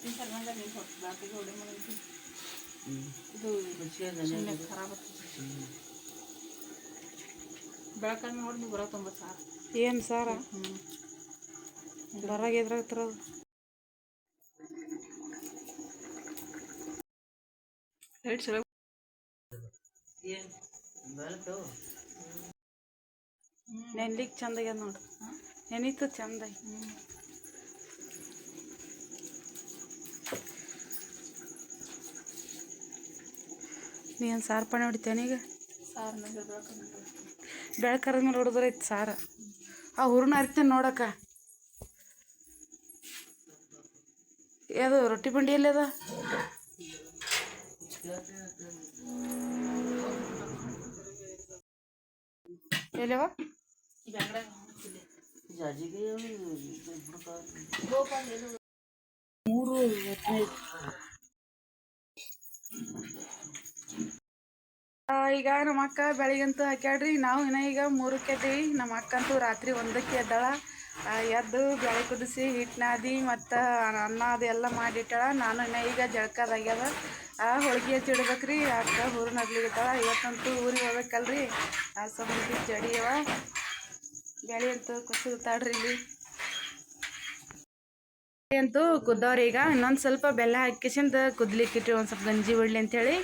ಕಟ್ಟಿನ ಮಾಡಿದ್ವಿ ಇದು ಖರಾಬ್ ನೋಡಿ ನೀವು ಸಾವಿರ ಏನು ಸಾರ? ಬರಾಗ ಲೈಟ್ ಬೆಳಕು ನೆನ್ಲಿಕ್ಕೆ ಚಂದ ನೋಡ್ರಿ ನೋಡು. ನೆನೀತು ಚಂದ ಐತಿ. ಹ್ಞೂ ನೀ ಏನು ಸಾರು ಪಣೆ ಹೊಡಿತೇನೆ ಈಗ? ಸಾರು ಮೇಲೆ ಬೆಳಕನ್ನು ಬೆಳಕರ ಮೇಲೆ ಹೊಡೆದ್ರೆ ಸಾರು ಸಾರ. ಆ ಹುರುನ ಹರಿತೇನೆ ನೋಡಕ್ಕ. ಯಾವುದು ರೊಟ್ಟಿ ಬಂಡಿ ಎಲ್ಲಿ ಅದ? ಎಲ್ಲವ ಮೂರು ಈಗ ನಮ್ಮ ಅಕ್ಕ ಬೆಳಿಗ್ಗಂತೂ ಹಾಕ್ಯಾಡ್ರಿ ನಾವು ಇನ್ನ ಈಗ ಮೂರಕ್ಕೆ ಎದ್ದೀವಿ ನಮ್ಮ ಅಕ್ಕಂತೂ ರಾತ್ರಿ ಒಂದಕ್ಕೆ ಎದ್ದಾಳ. ಎದ್ದು ಬೆಳೆ ಕುದಿಸಿ ಹಿಟ್ಟು ನಾದಿ ಮತ್ತು ಅನ್ನ ಅದು ಎಲ್ಲ ಮಾಡಿಟ್ಟಾಳ. ನಾನು ಇನ್ನ ಈಗ ಜಳಕದಾಗ್ಯದ. ಆ, ಹೋಳ್ಗೆ ಹಚ್ಚಿಡ್ಬೇಕ್ರಿ ಅಕ್ಕ ಊರು ನಡ್ಲಿಗತ್ತಾಳ ಇವತ್ತಂತೂ ಊರಿಗೆ ಹೋಗ್ಬೇಕಲ್ರಿ. ಆ ಸಮಿತಿ ಜಡಿಯವ ಬೆಳೆ ಅಂತೂ ಕುಸಿತಾಡ್ರಿ ಇಲ್ಲಿ. ಅಂತೂ ಕುದ್ದವ್ರಿ ಈಗ. ಇನ್ನೊಂದು ಸ್ವಲ್ಪ ಬೆಲ್ಲ ಹಾಕಿಸಿಂದ ಕುದ್ಲಿಕ್ಕಿಟ್ರಿ ಒಂದು ಸ್ವಲ್ಪ ಗಂಜಿ ಬಿಡ್ಲಿ ಅಂತೇಳಿ.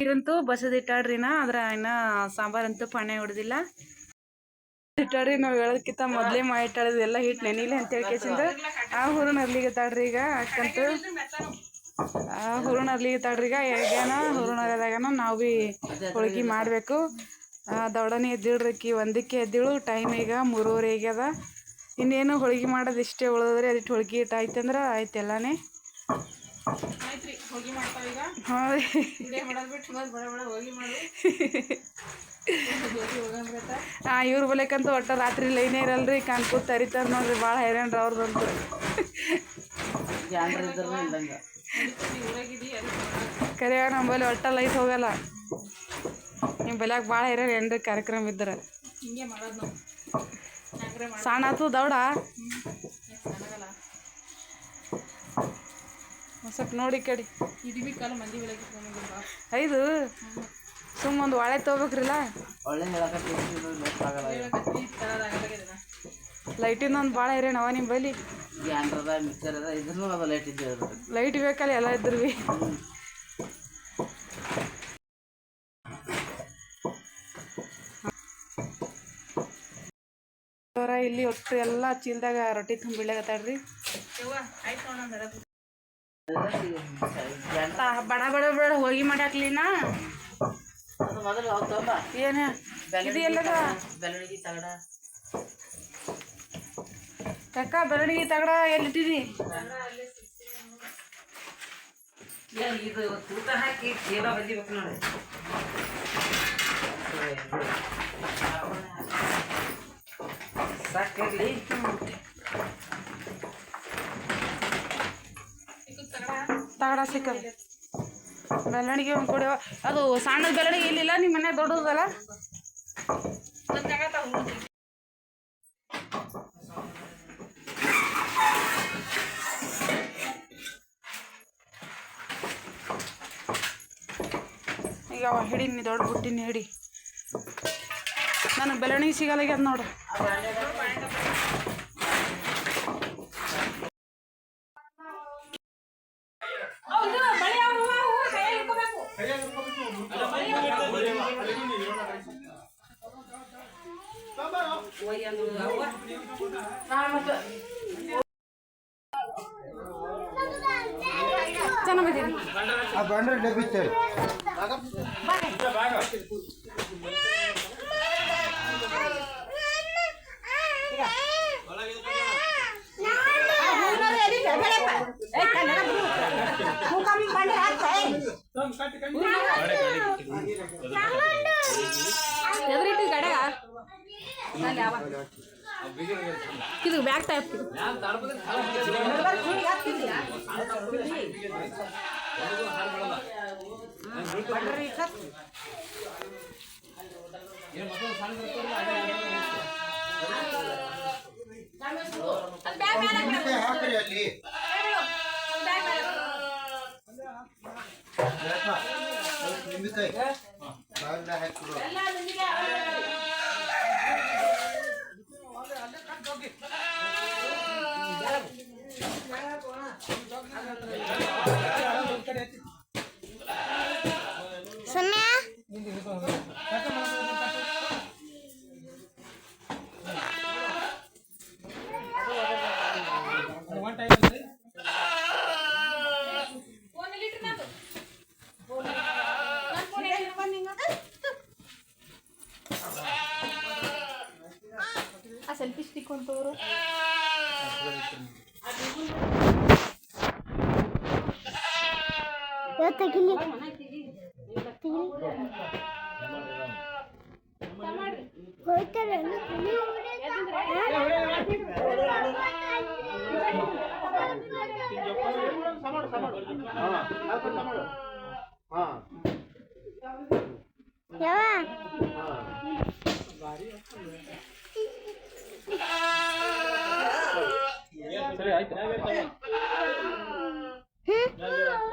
ನೀರಂತೂ ಬಸದಿಟ್ಟಾಡ್ರಿನ ಅದ್ರ ಇನ್ನ ಸಾಂಬಾರಂತೂ ಪಾಣೆ ಹೊಡೆದಿಲ್ಲ ಇಟ್ಟಾಡ್ರಿ ನಾವು ಹೇಳೋದಕ್ಕಿಂತ ಮೊದಲೇ ಮಾಡಿಟ್ಟಾಳಿದ್ ಎಲ್ಲ ಹಿಟ್ಟು ನೆನಿಲಿ ಅಂತ ಹೇಳ್ಕೇಸಿಂದ ಆ ಹುರುನ್ ತಾಡ್ರಿ ಈಗ ಅಕ್ಕಂತೂ. ಆ ಹುರುನ್ ತಾಡ್ರಿ ಈಗ ಹೇಗೇನ ಹುರುನ್ ಅರ್ಲಿದಾಗನ ನಾವು ಭೀ ಹೋಳಿಗೆ ಮಾಡಬೇಕು. ದೌಡನೆ ಎದ್ದಿಳ್ರಕ್ಕಿ ಒಂದಕ್ಕೆ ಎದ್ದಿಳು, ಟೈಮ್ ಈಗ ಮೂರುವರೆ ಆಗ್ಯದ. ಇನ್ನೇನು ಹೋಳಿಗೆ ಮಾಡೋದು ಇಷ್ಟೇ ಉಳಿದ್ರೆ ಅದಿಟ್ಟು ಹೋಳಿಗೆ ಇಟ್ಟು ಆಯ್ತಂದ್ರೆ ಆಯ್ತು ಎಲ್ಲಾನೇ. ಆಯ್ತು ರೀ ಹೋಗಿ ಮಾಡ್ತಾವ ಈಗ. ಹಾಂ. ರೀ ಇದೇ ಮಾಡೋದು ಬಿಟ್ಟು ಬಡ ಬಡ ಹೋಗಿ ಮಾಡು. ಜಲ್ದಿ ಹೋಗಂದ್ರತ್ತ ಹಾಂ ಇವ್ರ ಬಲೇಕಂತೂ ಒಟ್ಟ ರಾತ್ರಿ ಲೈನೇ ಇರಲ್ರಿ ಕಾಣ್ಕೂತ್ ತರಿತಾರ ನೋಡ್ರಿ ಭಾಳ ಹೈರಾಣ್ರಿ ಅವ್ರದಂತೂ ಕರೆಯ ನಂಬಲ್ಲಿ ಒಟ್ಟ ಲೈಟ್ ಹೋಗಲ್ಲ. ನಿಮ್ಮ ಬಲ್ಯಾಗ ಭಾಳ ಹೈರಾಣ ಏನ್ರಿ ಕಾರ್ಯಕ್ರಮ ಇದ್ರೆ? ಸಣ್ಣ ಆತು ದೌಡ? ಸ್ವಲ್ಪ ನೋಡಿ ಕೇಳಿ ಐದು? ಸುಮ್ಮ ಒಂದು ವಾಳೆ ತೊಗೋಬೇಕ್ರಿಲ್ಲ? ಲೈಟಿಂದ ಒಂದು ಭಾಳ ಇರೇಣ ಅವ ನಿಮ್ಮ ಬಲಿ ಲೈಟ್ ಬೇಕಲ್ಲ ಎಲ್ಲ ಇದ್ರು ಭೀ ಇಲ್ಲಿ ಒಟ್ಟು ಎಲ್ಲ ಚೀಲದಾಗ ರೊಟ್ಟಿ ತುಂಬಿಡ್ಲಾಗತ್ತಾಳ್ರಿ ಬಡ ಬಡ ಬಡ ಹೋಗಿ ಮಾಡ್ಯಾಕ್ಲಿನ ನಾ ಮೊದಲು ಅವು ತೊಂಬ ಏನ? ಇದು ಎಲ್ಲದ? ಬೆಳಗ್ಗೆ ತಗಡ ಯಾಕ ಬೆಳಗ್ಗೆ ತಗಡ ಎಲ್ಲಿಟ್ಟಿದಿ? ಇದು ತೂತ ಹಾಕಿ ಚೀಲ ಬಂದಿಬೇಕು ನೋಡಿ. ಸಾಕಿರ್ಲಿ ತಗಡ ಸಿಕ್ಕದ. ಬೆಳವಣಿಗೆ ಒಂದು ಕೊಡಿ. ಅದು ಸಣ್ಣದ ಬೆಳವಣಿಗೆ ಇಲ್ಲಿಲ್ಲ ನಿಮ್ಮ ಮನೆ ದೊಡ್ಡದಲ್ಲ? ಈಗ ಅವ ಹಿಡಿ, ನೀ ದೊಡ್ಡ ಬುಟ್ಟಿನ ಹಿಡಿ. ನನಗೆ ಬೆಳವಣಿಗೆ ಸಿಗಲ್ಲಾಗ್ಯದ ನೋಡು. ಬಂಡ್ರೆ ಡಬ್ಬಿ ತೇಳಿ ಎದುರಿಟ್ಟು ಗಡ কিন্তু ব্যাগটা একটু ನಿಮ್ಮಿತ ಎಲ್ಲ ನಿಮಗೆ ತೆಗಿಲಿ ಹೋಯ್ತಾರೆ ಯಾವ ಸರಿ ಆಯ್ತು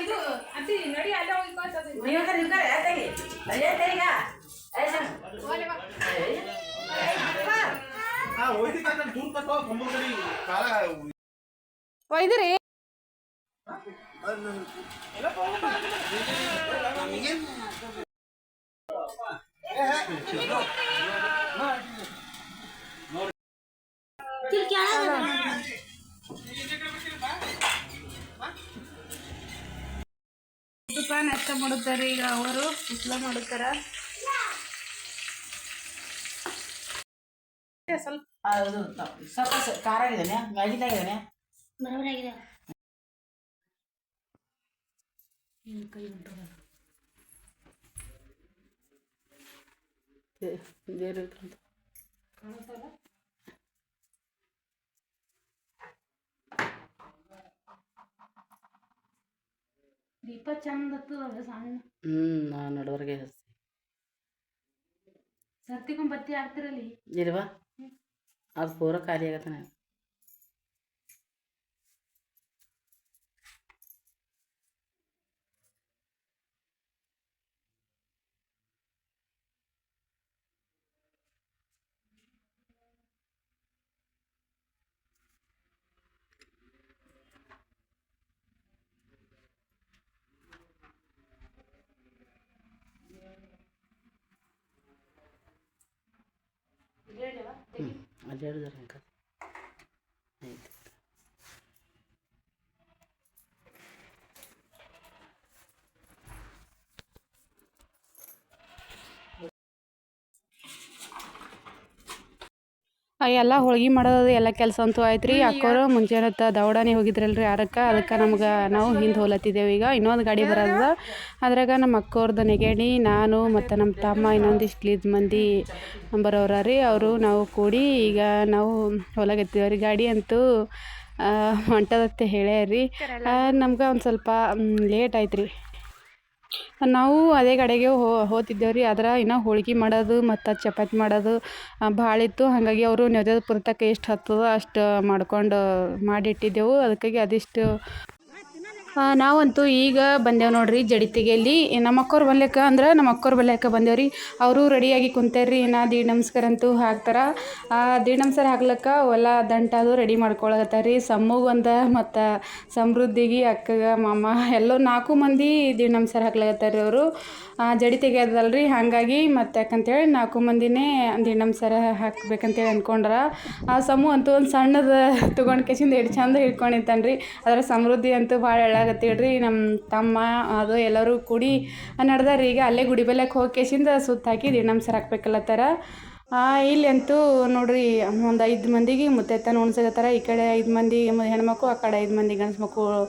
ಇದು ಅತ್ತಿ ನಡಿ ಅಲ್ಲೇ ಹೋಗಿ ಕಳ್ಸೋದು. ಒಯ್ದಿರಿ ತುಪ್ಪ ನಾಷ್ಟ ಮಾಡುತ್ತಾರೆ ಈಗ ಅವರು. ಉಸ್ಲ ಮಾಡುತ್ತಾರ. ಸ್ವಲ್ಪ ಸ್ವಲ್ಪ ಮ್ಯಾಗಿನಾಗಿದ್ದಾನೆ ಖಾರ ಆಗಿದ್ದಾನೆ ಮ್ಯಾಗಿದಾಗಿದ್ದಾನೆ ಬೇರೆ ದೀಪ ಚಂದ ಹತ್ತದ ಸಣ್ಣ? ಹ್ಞೂ ನಾನು ನಡುವರೆಗೆ ಹಚ್ಚಿ ಸರ್ತಿಗೊಂದು ಬತ್ತಿ ಹಾಕ್ತಿರಲ್ಲಿ ಇಲ್ವಾ ಅದು ಪೂರ ಖಾಲಿ ಆಗತ್ತಾನೆ ಹ್ಞೂ ಅಲ್ಲಿ ಹೇಳಿದಾರೆ ಎಲ್ಲ ಹೋಳ್ಗೆ ಮಾಡೋದು ಎಲ್ಲ ಕೆಲಸ ಅಂತೂ ಆಯ್ತು ರೀ ಅಕ್ಕೋರು ಮುಂಜಾನೆ ಹತ್ತ ದೌಡಾನೆ ಹೋಗಿದ್ರಲ್ರಿ ಆರಕ್ಕೆ ಅದಕ್ಕೆ ನಮ್ಗೆ ನಾವು ಹಿಂದೆ ಹೋಲತ್ತಿದ್ದೇವೆ ಈಗ. ಇನ್ನೊಂದು ಗಾಡಿ ಬರೋದ ಅದ್ರಾಗ ನಮ್ಮ ಅಕ್ಕೋರ್ದು ನೆಗಡಿ ನಾನು ಮತ್ತು ನಮ್ಮ ತಮ್ಮ ಇನ್ನೊಂದಿಷ್ಟು ಲೀದ್ ಮಂದಿ ಬರೋರ ರೀ. ಅವರು ನಾವು ಕೂಡಿ ಈಗ ನಾವು ಹೊಲಗತ್ತೀವಿ ರೀ. ಗಾಡಿ ಅಂತೂ ಹೊಂಟದತ್ತೆ ಹೇಳ್ಯಾರಿ. ನಮ್ಗೆ ಒಂದು ಸ್ವಲ್ಪ ಲೇಟ್ ಆಯ್ತು ರೀ ನಾವು ಅದೇ ಕಡೆಗೆ ಹೋಗ್ತಿದ್ದೇವೆ ರೀ. ಆದ್ರೆ ಇನ್ನೂ ಹೋಳ್ಗೆ ಮಾಡೋದು ಮತ್ತು ಚಪಾತಿ ಮಾಡೋದು ಭಾಳ ಇತ್ತು. ಹಾಗಾಗಿ ಅವರು ನೆವ್ದದ ಪುರ್ತಕ್ಕೆ ಎಷ್ಟು ಹತ್ತದ ಅಷ್ಟು ಮಾಡ್ಕೊಂಡು ಮಾಡಿಟ್ಟಿದ್ದೆವು. ಅದಕ್ಕಾಗಿ ಅದಿಷ್ಟು ನಾವಂತೂ ಈಗ ಬಂದೇವು ನೋಡ್ರಿ ಜಡಿತಿಗೆಯಲ್ಲಿ. ನಮ್ಮ ಅಕ್ಕೋರ್ ಬಲ್ಯಕ್ಕೆ ಅಂದ್ರೆ ನಮ್ಮ ಅಕ್ಕೋರ್ ಬಲ್ಯಕ್ಕೆ ಬಂದೇವ್ರಿ. ಅವರು ರೆಡಿಯಾಗಿ ಕುಂತಾರ್ರಿ ನಾ ದೀಡ್ ನಮಸ್ಕಾರ ಅಂತೂ ಹಾಕ್ತಾರೆ. ಆ ದೀಡ್ ನಮಸ್ಕಾರ ಹಾಕ್ಲಕ್ಕ ದಂಟ ದಂಟದು ರೆಡಿ ಮಾಡ್ಕೊಳಕತ್ತಾರ್ರಿ. ಸಮ್ಮಗೊಂದ ಮತ್ತು ಸಮೃದ್ಧಿಗೆ, ಅಕ್ಕಗ, ಮಾಮ, ಎಲ್ಲೋ ನಾಲ್ಕು ಮಂದಿ ದೀಡ್ ನಮಸ್ಕಾರ ಹಾಕ್ಲಕತ್ತಾರ್ರಿ ಅವರು. ಜಡಿ ತೆಗಿಯೋದಲ್ರಿ ಹಾಗಾಗಿ ಮತ್ತೆ ಯಾಕಂತೇಳಿ ನಾಲ್ಕು ಮಂದಿನೇ ದೀಡ್ ನಮಸ್ಕಾರ ಹಾಕ್ಬೇಕಂತೇಳಿ ಅಂದ್ಕೊಂಡ್ರ ಆ ಸಮೂಹ ಅಂತೂ ಒಂದು ಸಣ್ಣದು ತೊಗೊಂಡು ಕೇಸಿಂದ ಎಷ್ಟು ಚಂದ ಹಿಡ್ಕೊಂಡಿತ್ತಾನ್ರಿ. ಅದರ ಸಮೃದ್ಧಿ ಅಂತೂ ಭಾಳ ಎಳ್ಳಾಗತ್ತೇಳ್ರಿ ನಮ್ಮ ತಮ್ಮ, ಅದು ಎಲ್ಲರೂ ಕೂಡಿ ನಡ್ದಾರ ಈಗ ಅಲ್ಲೇ ಗುಡಿ ಬೆಲ್ಲಕ್ಕೆ ಹೋಗಿ ಕೇಸಿಂದ ಸುತ್ತ ಹಾಕಿದ್ವಿ. ನಮ್ಮ ಸರ್ ಹಾಕ್ಬೇಕಲ್ಲತ್ತಾರ ಇಲ್ಲಿ ಅಂತೂ ನೋಡ್ರಿ, ಒಂದು ಐದು ಮಂದಿಗೆ ಮುತ್ತೈತನ ಉಣ್ಸಕತ್ತಾರ. ಈ ಕಡೆ ಐದು ಮಂದಿ ಹೆಣ್ಮಕ್ಳು, ಆ ಕಡೆ ಐದು ಮಂದಿ ಗಂಡ್ಸು ಮಕ್ಕಳು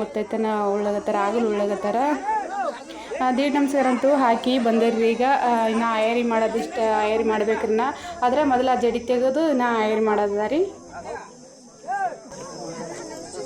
ಮುತ್ತೈತನ ಉಳ್ಳಗತ್ತಾರ ಆಗಲು ಉಳ್ಳಗತ್ತಾರ ದೀಡ್ ನಮಸ್ಕಾರ ಅಂತೂ ಹಾಕಿ ಬಂದಿರ್ರಿ. ಈಗ ಇನ್ನು ಆಯರಿ ಮಾಡೋದಿಷ್ಟು ಆಯರಿ ನಾ ಆದ್ರೆ ಮೊದಲು ಆ ಜಡಿ ತೆಗೆದು ನಾ ಆಯರಿ ಮಾಡೋದ ರೀ.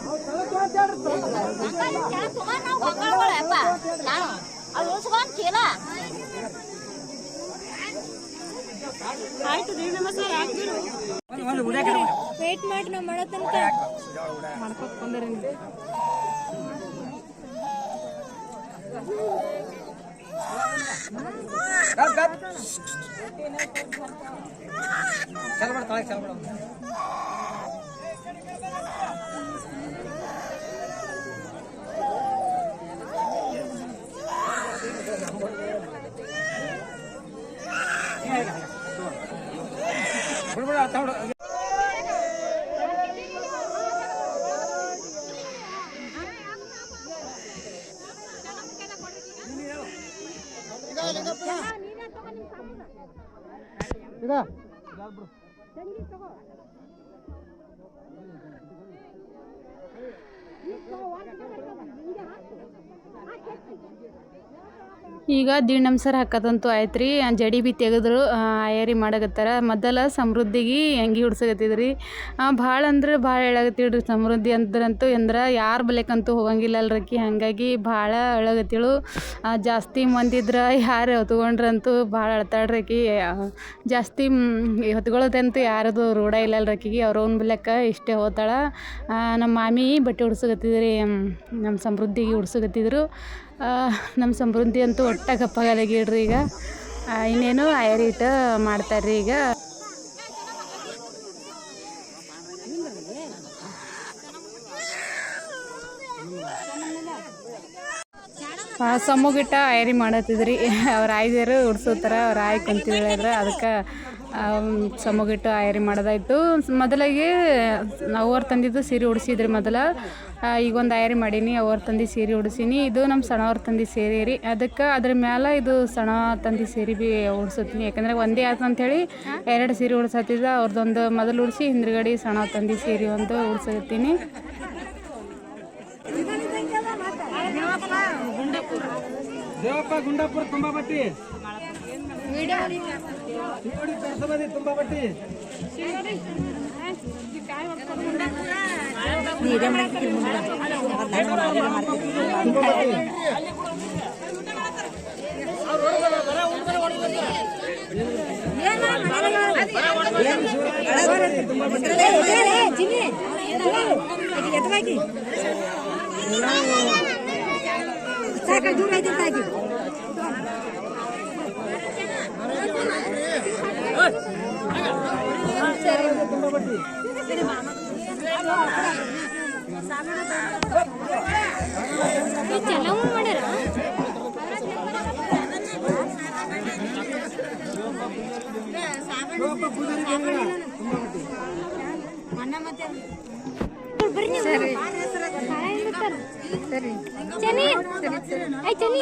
ಕೋರ್ ಚಲಂಗ ವೇಟ್ ಮಾಡಿ ನಾವು ಮಾಡೋ ತನಕ ಮಾಡ್ಕೊತ ಬಂದ್ರಿ ಈಗ ದಿಣ್ಣಂಸರ್ ಹಾಕೋದಂತೂ ಆಯ್ತು ರೀ ಜಡಿ ಬಿ ತೆಗೆದ್ರು ಆಯಾರಿ ಮಾಡಕತ್ತಾರ. ಮೊದಲ ಸಮೃದ್ಧಿಗೆ ಅಂಗಿ ರೀ ಭಾಳ ಅಂದ್ರೆ ಭಾಳ ಹೇಳಕತ್ತಿಳ್ರಿ ಸಮೃದ್ಧಿ ಅಂದ್ರಂತೂ ಎಂದ್ರೆ ಯಾರು ಬಲೆಕಂತೂ ಹೋಗಂಗಿಲ್ಲ ಅಲ್ರಕ್ಕಿ ಹಾಗಾಗಿ ಭಾಳ ಅಳಗತ್ತಿಳು ಜಾಸ್ತಿ ಮಂದಿದ್ರೆ ಯಾರು ಹೊತ್ಕೊಂಡ್ರಂತೂ ಭಾಳ ಅಳ್ತಾಳ್ರಿ ಆಕಿ ಜಾಸ್ತಿ ಹೊತ್ಕೊಳ್ಳೋದಂತೂ ಯಾರದು ರೂಢ ಇಲ್ಲ ಅಲ್ರಕ್ಕಿಗೆ ಅವ್ರ ಅವ್ನ ಬಲೆಕ ಇಷ್ಟೇ ಹೋತಾಳ. ನಮ್ಮ ಮಾಮಿ ಬಟ್ಟೆ ಉಡ್ಸಕತ್ತಿದ್ರಿ ನಮ್ಮ ಸಮೃದ್ಧಿಗೆ ಉಡ್ಸಕತ್ತಿದ್ರು. ನಮ್ಮ ಸಮೃದ್ಧಿ ಅಂತೂ ಒಟ್ಟ ಕಪ್ಪಾಗಲಾಗಿಡ್ರಿ ಈಗ. ಇನ್ನೇನು ಐರಿಟ್ ಮಾಡ್ತಾರ್ರಿ ಈಗ. ಆ, ಸಮ್ಮುಗಿಟ್ಟ ಆಯರಿ ಮಾಡತ್ತಿದ್ರಿ. ಅವ್ರ ಆಯ್ದಿರು ಉಡ್ಸೋತಾರ ಅವ್ರ ಆಯ್ ಕುಂತಿದ್ರೆ ಅದಕ್ಕೆ ಸಮ್ಮುಗಿಟ್ಟು ಆಯರಿ ಮಾಡೋದಾಯಿತು. ಮೊದಲಿಗೆ ಅವ್ರು ತಂದಿದ್ದು ಸೀರೆ ಉಡಿಸಿದ್ರಿ ಮೊದಲ. ಈಗ ಒಂದು ಆಯರಿ ಮಾಡೀನಿ ಅವ್ರ ತಂದು ಸೀರೆ ಉಡಿಸೀನಿ. ಇದು ನಮ್ಮ ಸಣ್ಣವ್ರ ತಂದು ಸೀರೆ ರೀ. ಅದಕ್ಕೆ ಅದ್ರ ಮ್ಯಾಲೆ ಇದು ಸಣ್ಣ ತಂದು ಸೀರೆ ಬಿ ಉಡ್ಸತ್ತೀನಿ. ಯಾಕಂದ್ರೆ ಒಂದೇ ಆಯ್ತು ಅಂಥೇಳಿ ಎರಡು ಸೀರೆ ಉಡ್ಸತ್ತಿದ್ದ. ಅವ್ರದ್ದೊಂದು ಮೊದಲು ಉಡಿಸಿ ಹಿಂದ್ಗಡೆ ಸಣ್ಣ ತಂದು ಸೀರೆ ಒಂದು ಉಡ್ಸತ್ತೀನಿ. ಗುಂಡಾಪುರ ತುಂಬಾ ಬಟ್ಟಿ ನೋಡಿ ಕರ್ಸಬದಿ ತುಂಬಾ ಬಟ್ಟಿ. ದೂರ ಐತೆ ತಾಗಿ ಚೆಲವು ಮಾಡ್ಯಾರ ಬರ್ರಿ ನೀವು. ಸಹಾಯ ಮಾಡ್ತಾರ. ಚನಿ ಐ ಚನಿ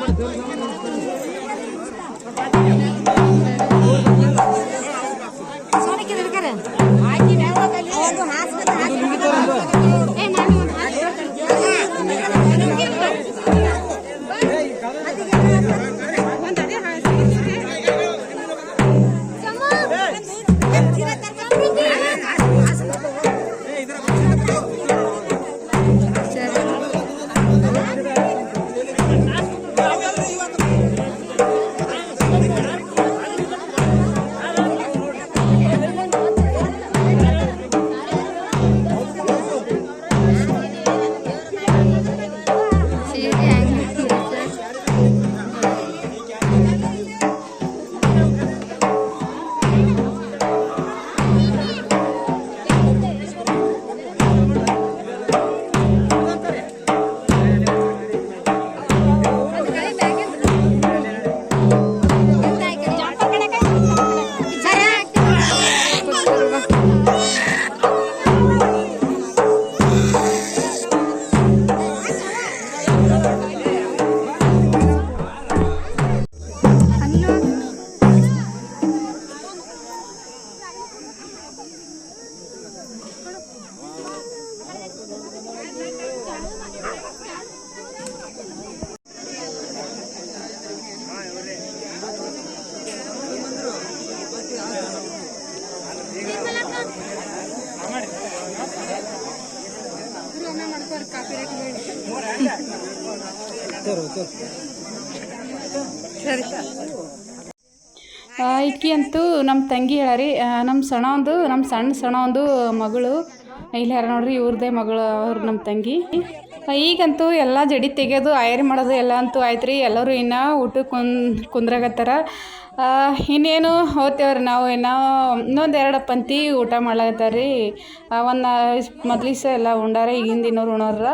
ಮಾಡ್ತಾರೆ ಈಕಿ ಅಂತೂ ನಮ್ಮ ತಂಗಿ ಹೇಳಾರಿ ನಮ್ಮ ಸಣ ಒಂದು ನಮ್ಮ ಸಣ್ಣ ಸಣ ಒಂದು ಮಗಳು. ಇಲ್ಲಿ ಯಾರ ನೋಡ್ರಿ, ಇವ್ರದೇ ಮಗಳು, ಅವ್ರು ನಮ್ಮ ತಂಗಿ. ಈಗಂತೂ ಎಲ್ಲ ಜಡಿ ತೆಗೆಯೋದು ಆಯರಿ ಮಾಡೋದು ಎಲ್ಲ ಅಂತೂ ಆಯ್ತು ರೀ ಎಲ್ಲರೂ ಇನ್ನೂ ಊಟಕ್ಕೆ ಕುಂದ್ ಕುಂದ್ರಾಗತ್ತಾರ ಇನ್ನೇನು ಹೋಗ್ತೇವ್ರಿ ನಾವು. ಇನ್ನೂ ಇನ್ನೊಂದು ಎರಡು ಪಂಕ್ತಿ ಊಟ ಮಾಡ್ಲಾಗತ್ತಾರ ರೀ ಒಂದು ಮೊದ್ಲಿಸ ಎಲ್ಲ ಉಂಡಾರ, ಈಗಿಂದ ದಿನವ್ರು ಉಣೋರ.